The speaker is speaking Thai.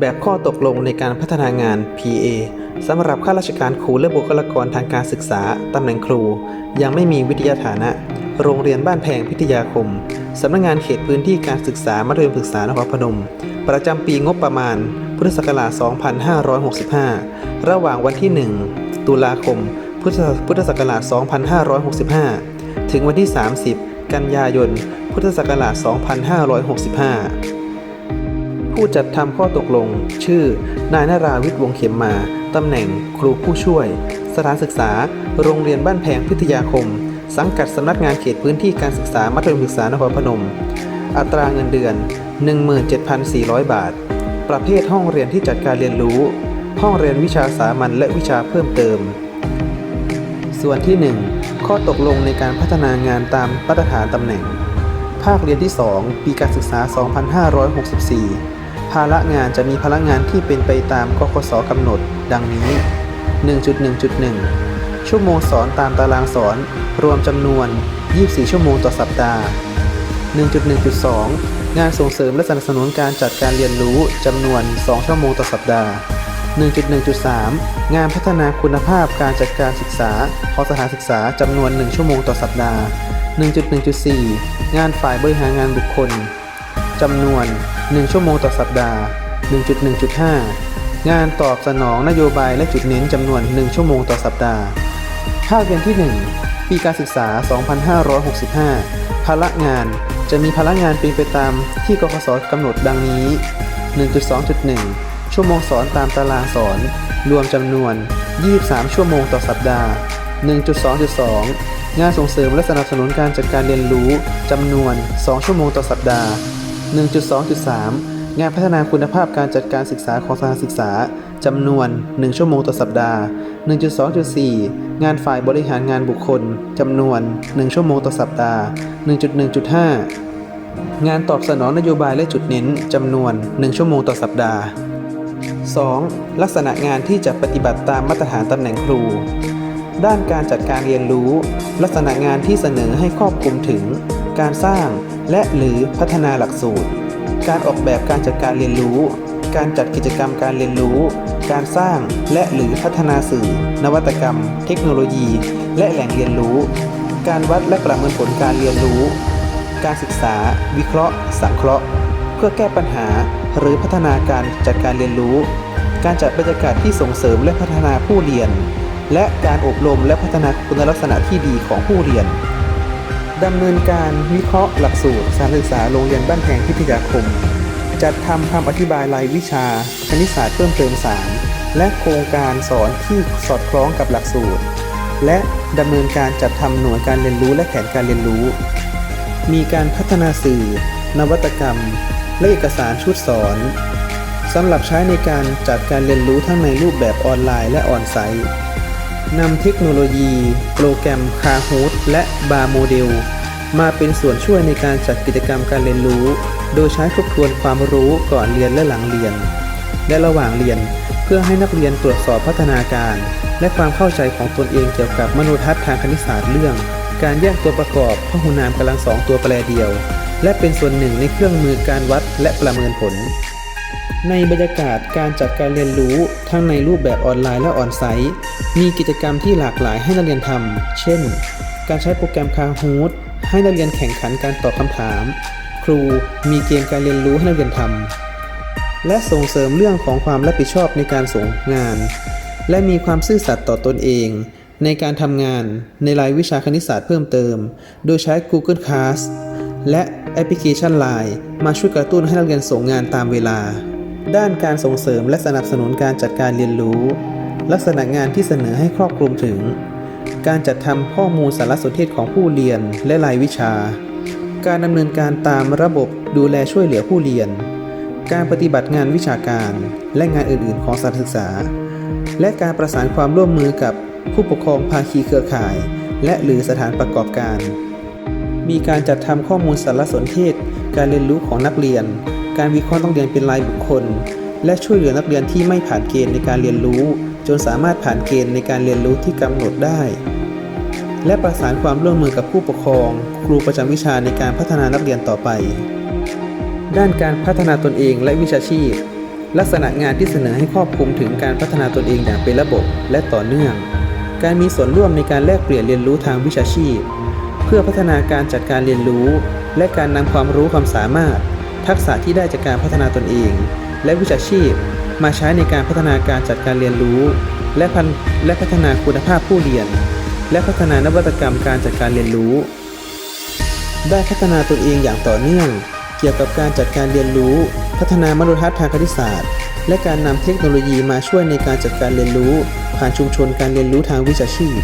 แบบข้อตกลงในการพัฒนางาน PA สำหรับข้าราชการครูและบุคลากรทางการศึกษาตำแหน่งครู ยังไม่มีวิทยาฐานะ โรงเรียนบ้านแพงพิทยาคมสำนักงงานเขตพื้นที่การศึกษามัธยมศึกษานครพนม ประจำปีงบประมาณ พุทธศักราช 2565 ระหว่างวันที่ 1 ตุลาคม พุทธพุทธศักราช 2565 ถึงวันที่ 30 กันยายน พุทธศักราช 2565 ผู้จัดทำข้อตกลง ชื่อ นายนาราวิทย์วงเข็มมา ตำแหน่งครูผู้ช่วย สถานศึกษา โรงเรียนบ้านแพงพิทยาคม สังกัดสำนักงานเขตพื้นที่การศึกษามัธยมศึกษานครพนม อัตราเงินเดือน 17,400 บาท ประเภทห้องเรียนที่จัดการเรียนรู้ ห้องเรียนวิชาสามัญและวิชาเพิ่มเติม ส่วนที่ 1 ข้อตกลงในการพัฒนางานตามมาตรฐานตำแหน่งภาคเรียนที่ 2 ปีการศึกษา 2564 ภาระงานจะมีภาระงานที่เป็นไปตามกคสกำหนด ดังนี้ 1.1.1 ชั่วโมงสอนตามตารางสอน รวมจำนวน 24 ชั่วโมงต่อสัปดาห์ 1.1.2 งานส่งเสริมและสนับสนุนการจัดการเรียนรู้จำนวน 2 ชั่วโมงต่อสัปดาห์ 1.1.3 งานพัฒนาคุณภาพการจัดการศึกษาของสถานศึกษาจำนวน 1 ชั่วโมงต่อสัปดาห์ 1.1.4 งานฝ่ายบริหารงานบุคคล จำนวน 1 ชั่วโมงต่อสัปดาห์ 1.1.5 งานตอบสนองนโยบายและจุดเน้นจำนวน 1 ชั่วโมงต่อสัปดาห์ ภาคเรียนที่ 1 ปีการศึกษา 2565 ภาระงานจะมีภาระงานเป็นไปตามที่กคสกำหนดดังนี้ 1.2.1 ชั่วโมงสอนตามตารางสอน รวมจำนวน 23 ชั่วโมงต่อสัปดาห์ 1.2.2 งานส่งเสริมและสนับสนุนการจัดการเรียนรู้จำนวน 2 ชั่วโมงต่อสัปดาห์ 1.2.3 งานพัฒนาคุณภาพการจัดการศึกษาของสถานศึกษาจำนวน 1 ชั่วโมงต่อสัปดาห์ 1.2.4 งานฝ่ายบริหารงานบุคคลจำนวน 1 ชั่วโมงต่อสัปดาห์ 1.1.5 งานตอบสนองนโยบายและจุดเน้นจำนวน 1 ชั่วโมงต่อสัปดาห์ 2. ลักษณะงานที่จะปฏิบัติตามมาตรฐานตำแหน่งครู ด้านการจัดการเรียนรู้ ลักษณะงานที่เสนอให้ครอบคลุมถึง การสร้างและหรือพัฒนาหลักสูตร การออกแบบการจัดการเรียนรู้ การจัดกิจกรรมการเรียนรู้ การสร้างและหรือพัฒนาสื่อ นวัตกรรม เทคโนโลยี และแหล่งเรียนรู้ การวัดและประเมินผลการเรียนรู้ การศึกษา วิเคราะห์ สังเคราะห์ เพื่อแก้ปัญหาหรือพัฒนาการจัดการเรียนรู้ การจัดบรรยากาศที่ส่งเสริมและพัฒนาผู้เรียน และการอบรมและพัฒนาคุณลักษณะที่ดีของผู้เรียน ดำเนินการวิเคราะห์หลักสูตรสารศึกษาโรงเรียนบ้านแพงพิทยาคม จัดทำคำอธิบายรายวิชาคณิตศาสตร์เพิ่มเติมสารและโครงการสอนที่สอดคล้องกับหลักสูตร และดำเนินการจัดทำหน่วยการเรียนรู้และแผนการเรียนรู้ มีการพัฒนาสื่อ นวัตกรรม และเอกสารชุดสอนสำหรับใช้ในการจัดการเรียนรู้ทั้งในรูปแบบออนไลน์และออนไซต์ นำเทคโนโลยี โปรแกรมคาฮูดและบาร์โมเดลมาเป็นส่วนช่วยในการจัดกิจกรรมการเรียนรู้ โดยใช้ทบทวนความรู้ก่อนเรียนและหลังเรียน และระหว่างเรียนเพื่อให้นักเรียนตรวจสอบพัฒนาการ และความเข้าใจของตนเองเกี่ยวกับมโนทัศน์ทางคณิตศาสตร์เรื่อง การแยกตัวประกอบพหุนามกำลังสองตัวแปรเดียว และเป็นส่วนหนึ่งในเครื่องมือการวัดและประเมินผล ในบรรยากาศการจัดการเรียนรู้ทั้งในรูปแบบออนไลน์และออนไซต์มีกิจกรรมที่หลากหลายให้นักเรียนทำเช่น การใช้โปรแกรมคาฮูดให้นักเรียนแข่งขันการตอบคำถาม ครูมีเกมการเรียนรู้ให้นักเรียนทำและส่งเสริมเรื่องของความรับผิดชอบในการส่งงาน และมีความซื่อสัตย์ต่อตนเอง ในการทำงานในรายวิชาคณิตศาสตร์เพิ่มเติม โดยใช้ Google Class และแอปพลิเคชัน Line มาช่วยกระตุ้นให้นักเรียนส่งงานตามเวลา ด้านการส่งเสริมและสนับสนุนการจัดการเรียนรู้ ลักษณะงานที่เสนอให้ครอบคลุมถึง การจัดทำข้อมูลสารสนเทศของผู้เรียนและรายวิชา การดำเนินการตามระบบดูแลช่วยเหลือผู้เรียน การปฏิบัติงานวิชาการและงานอื่น ๆ ของสถานศึกษา และการประสานความร่วมมือกับผู้ปกครองภาคีเครือข่าย และหรือสถานประกอบการ มีการจัดทำข้อมูลสารสนเทศ การเรียนรู้ของนักเรียน การวิเคราะห์นักเรียนเป็นรายบุคคล และช่วยเหลือนักเรียนที่ไม่ผ่านเกณฑ์ในการเรียนรู้ จนสามารถผ่านเกณฑ์ในการเรียนรู้ที่กำหนดได้ และประสานความร่วมมือกับผู้ปกครอง ครูประจำวิชาในการพัฒนานักเรียนต่อไป ด้านการพัฒนาตนเองและวิชาชีพ ลักษณะงานที่เสนอให้ครอบคลุมถึงการพัฒนาตนเองอย่างเป็นระบบและต่อเนื่อง การมีส่วนร่วมในการแลกเปลี่ยนเรียนรู้ทางวิชาชีพ เพื่อพัฒนาการจัดการเรียนรู้ และการนำความรู้ความสามารถ ทักษะที่ได้จากการพัฒนาตนเอง และวิชาชีพ มาใช้ในการพัฒนาการจัดการเรียนรู้ และพันและพัฒนาคุณภาพผู้เรียน และพัฒนานวัตกรรมการจัดการเรียนรู้ ได้พัฒนาตนเองอย่างต่อเนื่อง เกี่ยวกับการจัดการเรียนรู้ พัฒนามนุษยทัศน์ทางคณิตศาสตร์ และการนำเทคโนโลยีมาช่วยในการจัดการเรียนรู้ ผ่านชุมชนการเรียนรู้ทางวิชาชีพ